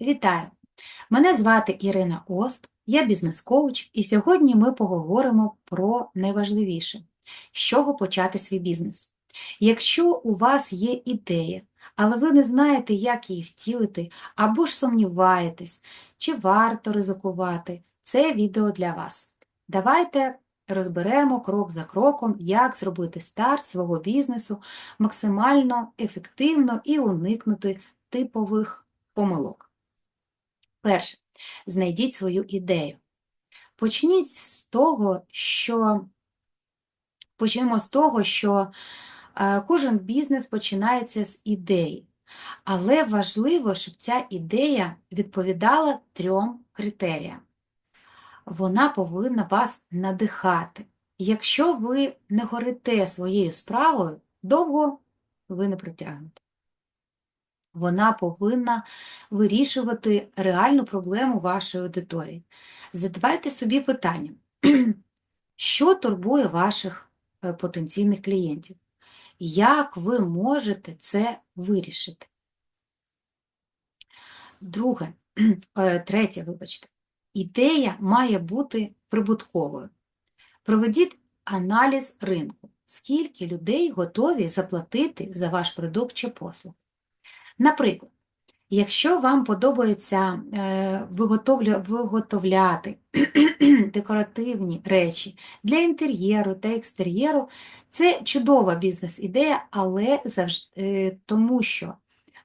Вітаю! Мене звати Ірина Ост, я бізнес-коуч, і сьогодні ми поговоримо про найважливіше – з чого почати свій бізнес. Якщо у вас є ідея, але ви не знаєте, як її втілити, або ж сумніваєтесь, чи варто ризикувати, це відео для вас. Давайте розберемо крок за кроком, як зробити старт свого бізнесу максимально ефективно і уникнути типових помилок. Перше, знайдіть свою ідею. Почніть з того, що почнемо з того, що е, кожен бізнес починається з ідеї. Але важливо, щоб ця ідея відповідала трьом критеріям. Вона повинна вас надихати. Якщо ви не горите своєю справою, довго ви не протягнете. Вона повинна вирішувати реальну проблему вашої аудиторії. Задавайте собі питання, що турбує ваших е, потенційних клієнтів? Як ви можете це вирішити? Друге, е, третє, вибачте, ідея має бути прибутковою. Проведіть аналіз ринку, скільки людей готові заплатити за ваш продукт чи послуг. Наприклад, якщо вам подобається е, виготовляти декоративні речі для інтер'єру та екстер'єру, це чудова бізнес-ідея, але завжди, е, тому що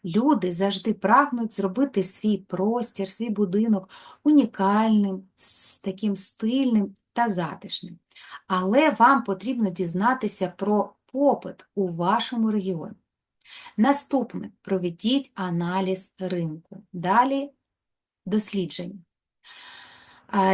люди завжди прагнуть зробити свій простір, свій будинок унікальним, таким стильним та затишним. Але вам потрібно дізнатися про попит у вашому регіоні. Наступне проведіть аналіз ринку. Далі дослідження.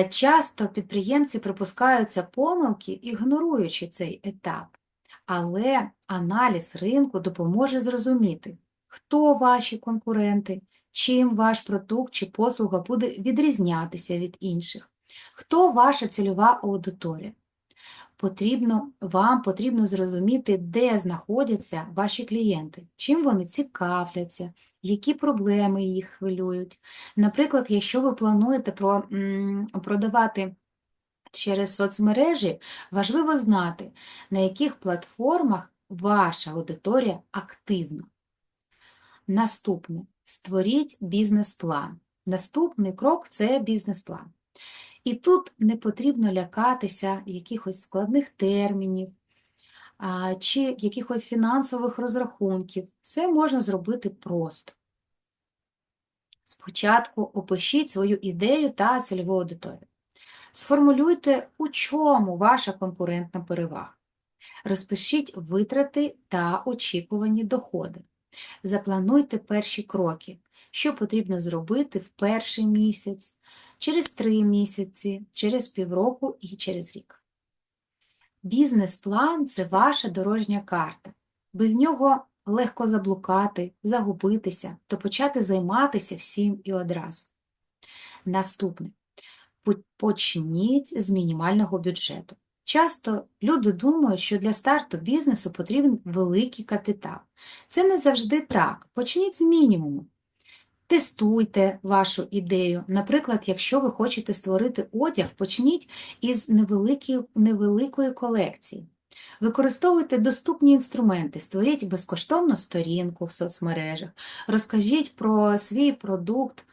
Часто підприємці припускаються помилки, ігноруючи цей етап, але аналіз ринку допоможе зрозуміти, хто ваші конкуренти, чим ваш продукт чи послуга буде відрізнятися від інших, хто ваша цільова аудиторія потрібно, вам потрібно зрозуміти, де знаходяться ваші клієнти, чим вони цікавляться, які проблеми їх хвилюють. Наприклад, якщо ви плануєте про, продавати через соцмережі, важливо знати, на яких платформах ваша аудиторія активна. Наступне створіть бізнес-план. Наступний крок це бізнес-план. І тут не потрібно лякатися якихось складних термінів чи якихось фінансових розрахунків. Все можна зробити просто. Спочатку опишіть свою ідею та цільову аудиторію. Сформулюйте, у чому ваша конкурентна перевага. Розпишіть витрати та очікувані доходи. Заплануйте перші кроки, що потрібно зробити в перший місяць, через три місяці, через півроку і через рік. Бізнес-план це ваша дорожня карта. Без нього легко заблукати, загубитися, то почати займатися всім і одразу. Наступне. Почніть з мінімального бюджету. Часто люди думають, що для старту бізнесу потрібен великий капітал. Це не завжди так. Почніть з мінімуму. Тестуйте вашу ідею. Наприклад, якщо ви хочете створити одяг, почніть із невеликої колекції. Використовуйте доступні інструменти, створіть безкоштовну сторінку в соцмережах, розкажіть про свій продукт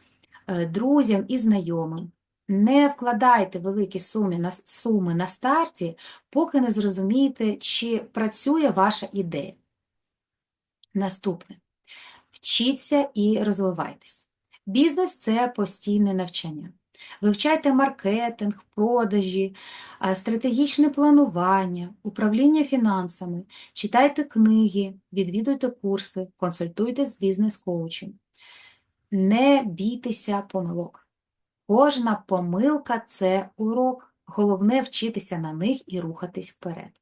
е, друзям і знайомим. Не вкладайте великі суми на, суми на старті, поки не зрозумієте, чи працює ваша ідея. Наступне. Вчіться і розвивайтесь. Бізнес це постійне навчання. Вивчайте маркетинг, продажі, стратегічне планування, управління фінансами, читайте книги, відвідуйте курси, консультуйте з бізнес-коучем. Не бійтеся помилок. Кожна помилка це урок. Головне вчитися на них і рухатись вперед.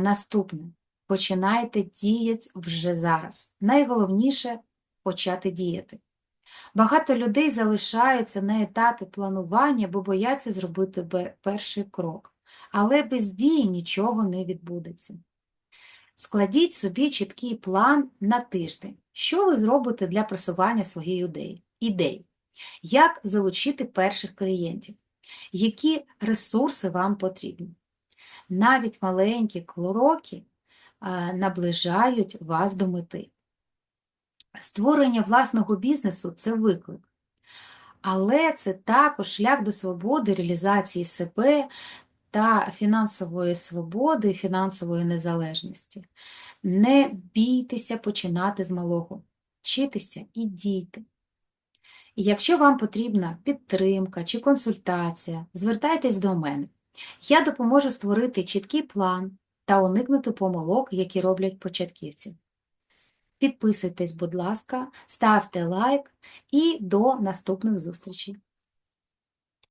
Наступне. Починайте діяти вже зараз. Найголовніше почати діяти. Багато людей залишаються на етапі планування, бо бояться зробити перший крок. Але без дії нічого не відбудеться. Складіть собі чіткий план на тиждень. Що ви зробите для просування своєї ідеї? Як залучити перших клієнтів? Які ресурси вам потрібні? Навіть маленькі кроки наближають вас до мети. Створення власного бізнесу – це виклик. Але це також шлях до свободи, реалізації себе та фінансової свободи, фінансової незалежності. Не бійтеся починати з малого. Вчитися і дійте. Якщо вам потрібна підтримка чи консультація, звертайтесь до мене. Я допоможу створити чіткий план та уникнути помилок, які роблять початківці. Підписуйтесь, будь ласка, ставте лайк і до наступних зустрічей.